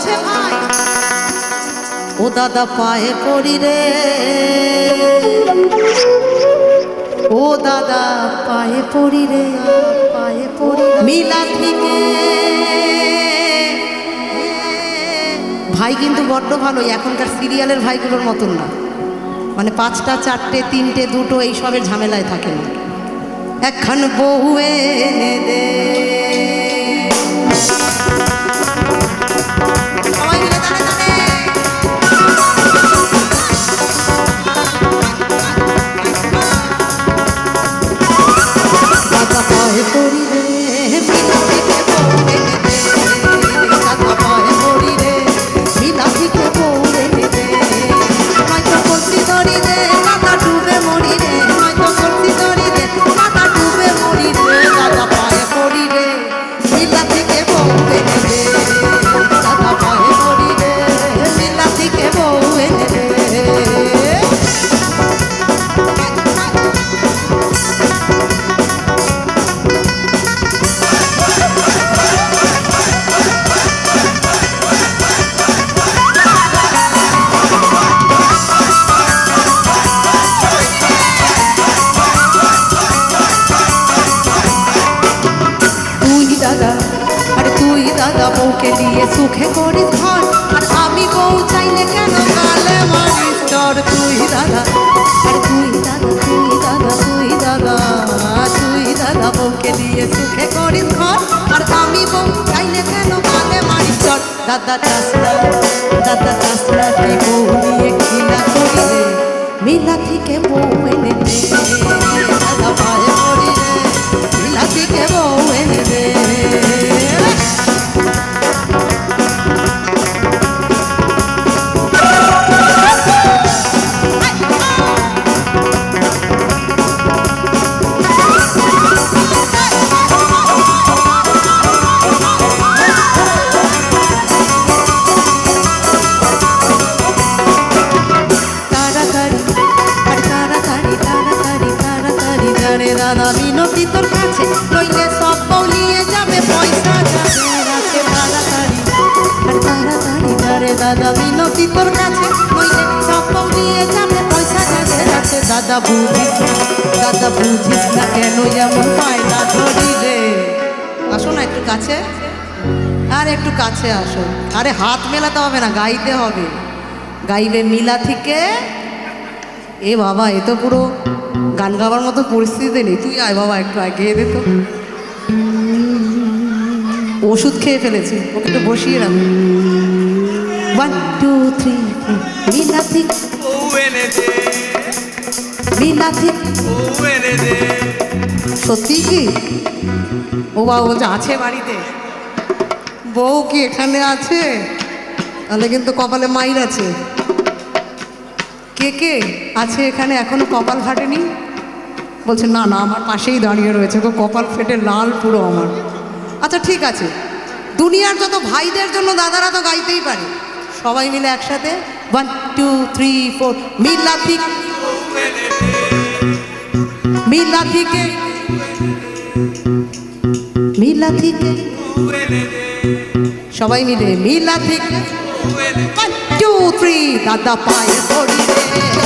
বলছে, ভাই। ও দাদা পায়ে পড়ি রে। ও দাদা পায়ে পড়ি রে, পায়ে পড়ি। মিলা থেকে। ভাই কিন্তু বড্ড ভালোই, এখনকার সিরিয়ালের ভাইগুলোর মতন না। মানে পাঁচটা, চারটে, তিনটে, দুটো, এইসবের ঝামেলায় থাকে না একখান বউ এনে দে। দাদা দাদা বউকে দিয়ে সুখে করিস ঘর আর আমি বউ চাইলে কেন গালে মারিস চর তুই দাদা? আর তুই দাদা তুই দাদা তুই দাদা তুই দাদা বউকে দিয়ে সুখে করিস ঘর আর আমি বউ চাইলে কেন গালে মারিস চর? দাদা চাষরা দাদা চাষরা তুই বউ নিয়ে কিনা করি মিলা থেকে বউ এনে দাদা মিনতি তোর কাছে, নইলে সব নিয়ে যাবে পয়সা। যাবে রাতে তাড়াতাড়ি দাদা মিনতি তোর কাছে, নইলে সব নিয়ে যাবে পয়সা। যাবে রাতে দাদা বুঝিস না, দাদা বুঝিস না কেন যেমন পায়না ধরি রে। আসো না একটু কাছে, আর একটু কাছে আসো। আরে হাত মেলাতে হবে না, গাইতে হবে। গাইবে মিলা থেকে এ বাবা, এ তো পুরো গান গাওয়ার মতো পরিস্থিতি নেই। তুই আয় বাবা, একটু আয়, গেয়ে দে তো। ওষুধ খেয়ে ফেলেছি, ওকে একটু বসিয়ে রাখ। ওয়ান টু থ্রি এনে দে সত্যি কি? ও বাবা বলছে, আছে বাড়িতে। বউ কি এখানে আছে? তাহলে কিন্তু কপালে মাইর আছে। কে কে আছে এখানে? এখনও কপাল ফাটেনি? বলছে, না না, আমার পাশেই দাঁড়িয়ে রয়েছে গো, কপাল ফেটে লাল পুরো আমার। আচ্ছা ঠিক আছে। দুনিয়ার যত ভাইদের জন্য দাদারা তো গাইতেই পারে। সবাই মিলে একসাথে ওয়ান টু থ্রি ফোর মিলা ঠিক মিলা থেকে মিলা থেকে বউ এনে দে সবাই মিলে মিলা থেকে বউ এনে দে ওয়ান টু থ্রি